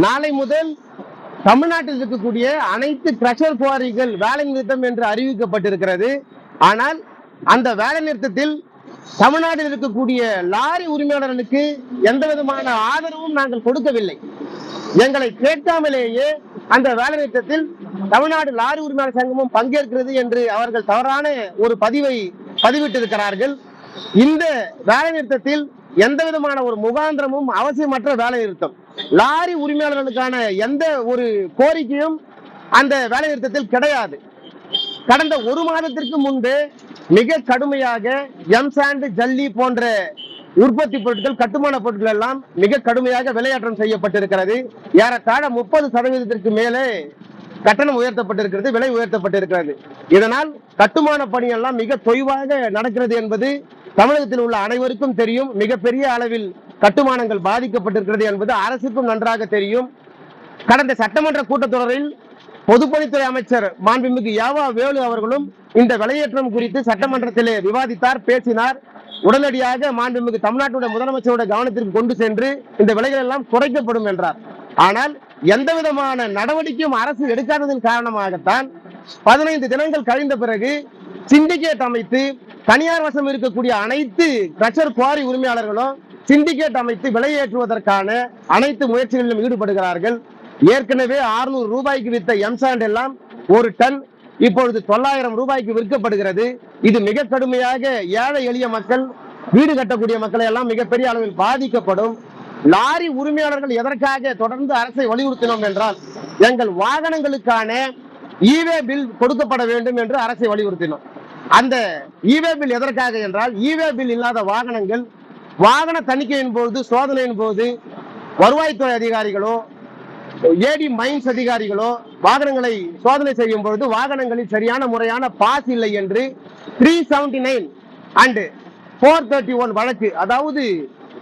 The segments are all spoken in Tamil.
நாளை முதல் தமிழ்நாட்டில் இருக்கக்கூடிய அனைத்து கிரஷர் குவாரிகள் வேலை நிறுத்தம் என்று அறிவிக்கப்பட்டிருக்கிறது. ஆனால் அந்த வேலை நிறுத்தத்தில் தமிழ்நாட்டில் இருக்கக்கூடிய லாரி உரிமையாளர்களுக்கு எந்த விதமான ஆதரவும் நாங்கள் கொடுக்கவில்லை. எங்களை கேட்காமலேயே அந்த வேலை நிறுத்தத்தில் தமிழ்நாடு லாரி உரிமையாளர் சங்கமும் பங்கேற்கிறது என்று அவர்கள் தவறான ஒரு பதிவை பதிவிட்டிருக்கிறார்கள். இந்த வேலை நிறுத்தத்தில் எந்த விதமான ஒரு முகாந்திரமும் அவசியமற்ற வேலை நிறுத்தம் லாரி உரிமையாளர்களுக்கான எந்த ஒரு கோரிக்கையும் அந்த வேலை நிறுத்தத்தில் கிடையாது. கடந்த ஒரு மாதத்திற்கு முன்பு மிக கடுமையாக எம்சாண்ட் ஜல்லி போன்ற உற்பத்தி பொருட்கள் கட்டுமான பொருட்கள் எல்லாம் மிக கடுமையாக விலையாற்றம் செய்யப்பட்டிருக்கிறது. ஏறத்தாழ முப்பது சதவீதத்திற்கு மேலே கட்டணம் உயர்த்தப்பட்டிருக்கிறது விலை உயர்த்தப்பட்டிருக்கிறது. இதனால் கட்டுமான பணியெல்லாம் மிக தொய்வாக நடக்கிறது என்பது தமிழகத்தில் உள்ள அனைவருக்கும் தெரியும் மிகப்பெரிய அளவில் கட்டுமானங்கள் பாதிக்கப்பட்டிருக்கிறது என்பது அரசுக்கும் நன்றாக தெரியும். கடந்த சட்டமன்ற கூட்டத்தொடரில் பொதுப்பணித்துறை அமைச்சர் மாண்புமிகு யாவா வேலு அவர்களும் இந்த விலையேற்றம் குறித்து சட்டமன்றத்திலே விவாதித்தார் பேசினார். உடனடியாக மாண்புமிகு தமிழ்நாட்டுடைய முதலமைச்சருடைய கவனத்திற்கு கொண்டு சென்று இந்த விலைகள் எல்லாம் குறைக்கப்படும் என்றார். ஆனால் எந்த விதமான நடவடிக்கையும் அரசு எடுக்காததன் காரணமாகத்தான் பதினைந்து தினங்கள் கழிந்த பிறகு சிண்டிகேட் அமைத்து தனியார் வசம் இருக்கக்கூடிய அனைத்து கிரஷர் குவாரி உரிமையாளர்களும் சிண்டிகேட் அமைத்து விலையேற்றுவதற்கான அனைத்து முயற்சிகளிலும் ஈடுபடுகிறார்கள். ஏற்கனவே 600 ரூபாய்க்கு வித்த எம்சாண்ட் எல்லாம் ஒரு டன் இப்பொழுது தொள்ளாயிரம் ரூபாய்க்கு விற்கப்படுகிறது. இது மிக கடுமையாக ஏழை எளிய மக்கள் வீடு கட்டக்கூடிய மக்களை எல்லாம் மிகப்பெரிய அளவில் பாதிக்கப்படும். லாரி உரிமையாளர்கள் எதற்காக தொடர்ந்து அரசை வலியுறுத்தினோம் என்றால் எங்கள் வாகனங்களுக்கான ஈவே பில் கொடுக்கப்பட வேண்டும் என்று அரசை வலியுறுத்தினோம். அந்த ஈவே பில் எதற்காக என்றால் ஈவே பில் இல்லாத வாகனங்கள் வாகன தணிக்கையின் போது சோதனையின் போது வருவாய்த்துறை அதிகாரிகளோ ஏடி மைன்ஸ் அதிகாரிகளோ வாகனங்களை சோதனை செய்யும் பொழுது வாகனங்களில் சரியான முறையான பாஸ் இல்லை என்று three seventy nine and four thirty one வழக்கு அதாவது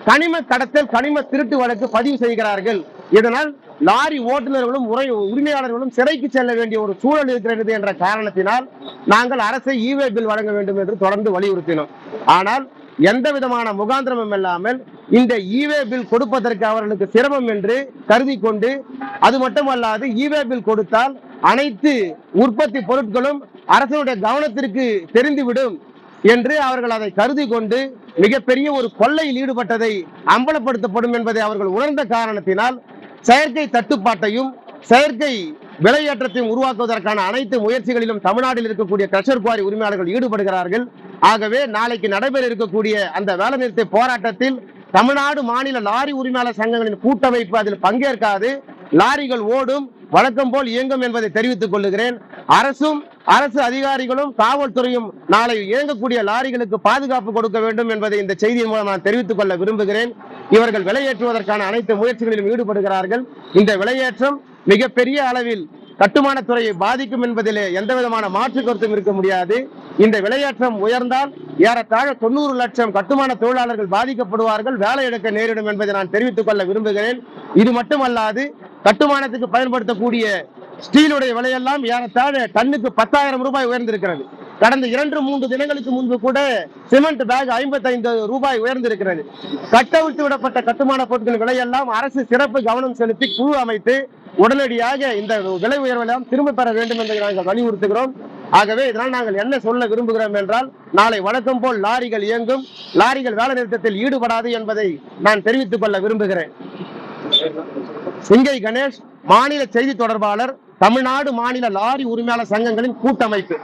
கனிம கடத்தல் கனிம திருட்டு வழக்கு பதிவு செய்கிறார்கள். இதனால் லாரி ஓட்டுநர்களும் உரை உரிமையாளர்களும் சிறைக்கு செல்ல வேண்டிய ஒரு சூழல் இருக்கிறது என்ற காரணத்தினால் நாங்கள் அரசை இவே பில் வழங்க வேண்டும் என்று தொடர்ந்து வலியுறுத்தினோம். ஆனால் எந்த விதமான முகாந்திரமும் இல்லாமல் இந்த ஈவே பில் கொடுப்பதற்கு அவர்களுக்கு சிரமம் என்று கருதி கொண்டு அது மட்டுமல்லாது ஈவே பில் கொடுத்தால் அனைத்து உற்பத்தி பொருட்களும் அரசனுடைய கவனத்திற்கு தெரிந்துவிடும் என்று அவர்கள் அதை கருதி கொண்டு மிகப்பெரிய ஒரு கொள்ளையில் ஈடுபட்டதை அம்பலப்படுத்தப்படும் என்பதை அவர்கள் உணர்ந்த காரணத்தினால் செயற்கை தட்டுப்பாட்டையும் செயற்கை விலையேற்றத்தையும் உருவாக்குவதற்கான அனைத்து முயற்சிகளிலும் தமிழ்நாட்டில் இருக்கக்கூடிய கிரஷர் குவாரி உரிமையாளர்கள் ஈடுபடுகிறார்கள். ஆகவே நாளைக்கு நடைபெற இருக்கக்கூடிய அந்த வேலைநிறுத்த போராட்டத்தில் தமிழ்நாடு மாநில லாரி உரிமையாளர் சங்கங்களின் கூட்டமைப்பு அதில் பங்கேற்காது. லாரிகள் ஓடும் வழக்கம் போல் இயங்கும் என்பதை தெரிவித்துக் கொள்ளுகிறேன். அரசும் அரசு அதிகாரிகளும் காவல்துறையும் நாளை இயங்கக்கூடிய லாரிகளுக்கு பாதுகாப்பு கொடுக்க வேண்டும் என்பதை இந்த செய்தியின் மூலம் நான் தெரிவித்துக் கொள்ள விரும்புகிறேன். இவர்கள் விலையேற்றுவதற்கான அனைத்து முயற்சிகளிலும் ஈடுபடுகிறார்கள். இந்த விலையேற்றம் மிகப்பெரிய அளவில் கட்டுமானத்துறையை பாதிக்கும் என்பதிலே எந்த விதமான மாற்று கருத்தும் இருக்க முடியாது. இந்த விலையேற்றம் உயர்ந்தால் ஏறத்தாழ தொண்ணூறு லட்சம் கட்டுமான தொழிலாளர்கள் பாதிக்கப்படுவார்கள். வேலை எடுக்க நேரிடும் என்பதை நான் தெரிவித்துக் கொள்ள விரும்புகிறேன். இது மட்டுமல்லாது கட்டுமானத்துக்கு பயன்படுத்தக்கூடிய ஸ்டீலுடைய விலையெல்லாம் ஏறத்தாழ டன்னுக்கு பத்தாயிரம் ரூபாய் உயர்ந்திருக்கிறது. கடந்த இரண்டு மூன்று தினங்களுக்கு முன்பு கூட சிமெண்ட் பேக் ஐம்பத்தைந்து ரூபாய் உயர்ந்திருக்கிறது. கட்டவிழ்த்து விடப்பட்ட கட்டுமான பொருட்களின் விலையெல்லாம் அரசு சிறப்பு கவனம் செலுத்தி குழு அமைத்து உடனடியாக இந்த விலை உயர்வெல்லாம் திரும்ப பெற வேண்டும் என்று நாங்கள் வலியுறுத்துகிறோம். ஆகவே இதனால் நாங்கள் என்ன சொல்ல விரும்புகிறோம் என்றால் நாளை வழக்கம் போல் லாரிகள் இயங்கும் லாரிகள் வேலை நிறுத்தத்தில் ஈடுபடாது என்பதை நான் தெரிவித்துக் கொள்ள விரும்புகிறேன். சிங்கை கணேஷ் மாநில செய்தி தொடர்பாளர் தமிழ்நாடு மாநில லாரி உரிமையாளர் சங்கங்களின் கூட்டமைப்பு.